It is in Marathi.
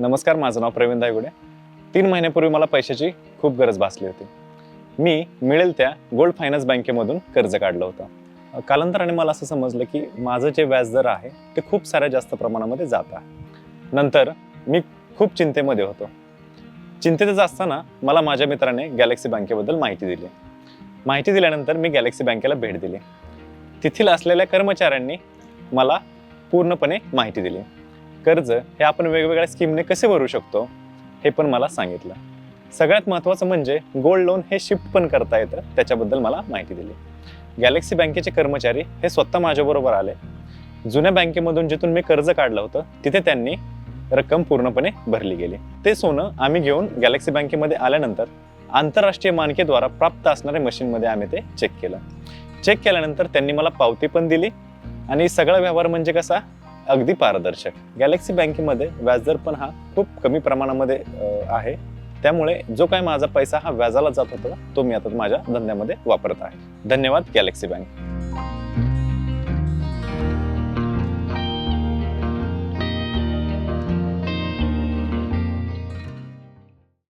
नमस्कार माझं नाव प्रवीण दायगुडे. तीन महिन्यापूर्वी मला पैशाची खूप गरज भासली होती. मी मिळेल त्या गोल्ड फायनान्स बँकेमधून कर्ज काढलं होतं. कालांतराने मला असं समजलं की माझं जे व्याजदर आहे ते खूप साऱ्या जास्त प्रमाणामध्ये जात आहे. नंतर मी खूप चिंतेमध्ये होतो. चिंतेतच असताना मला माझ्या मित्राने गॅलेक्सी बँकेबद्दल माहिती दिली. माहिती दिल्यानंतर मी गॅलेक्सी बँकेला भेट दिली. तेथील असलेल्या कर्मचाऱ्यांनी मला पूर्णपणे माहिती दिली. कर्ज हे आपण वेगवेगळ्या स्कीमने कसे भरू शकतो हे पण मला सांगितलं. सगळ्यात महत्त्वाचं म्हणजे गोल्ड लोन हे शिफ्ट पण करता येतं त्याच्याबद्दल मला माहिती दिली. गॅलेक्सी बँकेचे कर्मचारी हे स्वतः माझ्याबरोबर आले. जुन्या बँकेमधून जिथून मी कर्ज काढलं होतं तिथे त्यांनी रक्कम पूर्णपणे भरली गेली. ते सोनं आम्ही घेऊन गॅलेक्सी बँकेमध्ये आल्यानंतर आंतरराष्ट्रीय मानकेद्वारा प्राप्त असणाऱ्या मशीनमध्ये आम्ही ते चेक केलं. चेक केल्यानंतर त्यांनी मला पावती पण दिली. आणि सगळा व्यवहार म्हणजे कसा? अगदी पारदर्शक. गॅलेक्सी बँकेमध्ये व्याजदर पण हा खूप कमी प्रमाणामध्ये आहे. त्यामुळे जो काय माझा पैसा हा व्याजाला जात होता तो मी आता माझ्या धंद्यामध्ये वापरत आहे. धन्यवाद गॅलेक्सी बँक